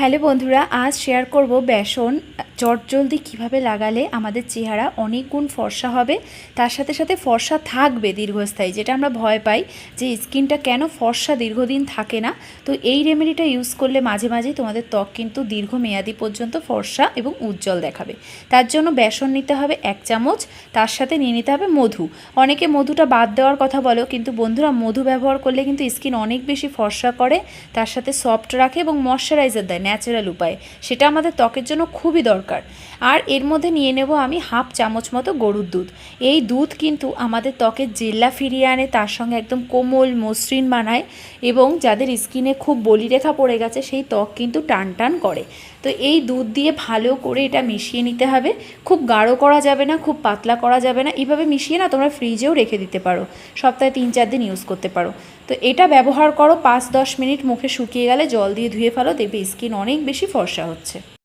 Hello বন্ধুরা, আজ share করব বেসন চটজলদি কীভাবে লাগালে আমাদের চেহারা অনেক গুণ ফর্সা হবে। তার সাথে সাথে ফর্সা থাকবে দীর্ঘস্থায়ী, যেটা আমরা ভয় পাই যে স্কিনটা কেন ফর্সা দীর্ঘদিন থাকে না। তো এই রেমেডিটা ইউজ করলে মাঝে মাঝে তোমাদের ত্বক কিন্তু দীর্ঘমেয়াদি পর্যন্ত ফর্সা এবং উজ্জ্বল দেখাবে। তার জন্য বেসন নিতে হবে এক চামচ, তার সাথে নিয়ে নিতে হবে মধু। অনেকে মধুটা বাদ দেওয়ার কথা বলো কিন্তু বন্ধুরা মধু ব্যবহার করলে কিন্তু স্কিন অনেক বেশি ফর্সা করে, তার সাথে সফট রাখে এবং ময়শ্চারাইজার দেয়। ন্যাচারাল উপায়ে। সেটা আমাদের ত্বকের জন্য খুবই দরকার। আর এর মধ্যে নিয়ে নেব আমি হাফ চামচ মতো গরুর দুধ। এই দুধ কিন্তু আমাদের ত্বকের জেল্লা ফিরিয়ে আনে, তার সঙ্গে একদম কোমল মসৃণ বানায় এবং যাদের স্কিনে খুব বলিরেখা পড়ে গেছে, সেই ত্বক কিন্তু টান টান করে। তো এই দুধ দিয়ে ভালো করে এটা মিশিয়ে নিতে হবে। খুব গাঢ় করা যাবে না, খুব পাতলা করা যাবে না। এইভাবে মিশিয়ে না তোমরা ফ্রিজেও রেখে দিতে পারো। সপ্তাহে তিন চার দিন ইউজ করতে পারো। তো এটা ব্যবহার করো, পাঁচ দশ মিনিট মুখে শুকিয়ে গেলে জল দিয়ে ধুয়ে ফেলো, দেখবে স্কিন অনেক বেশি ফর্সা হচ্ছে।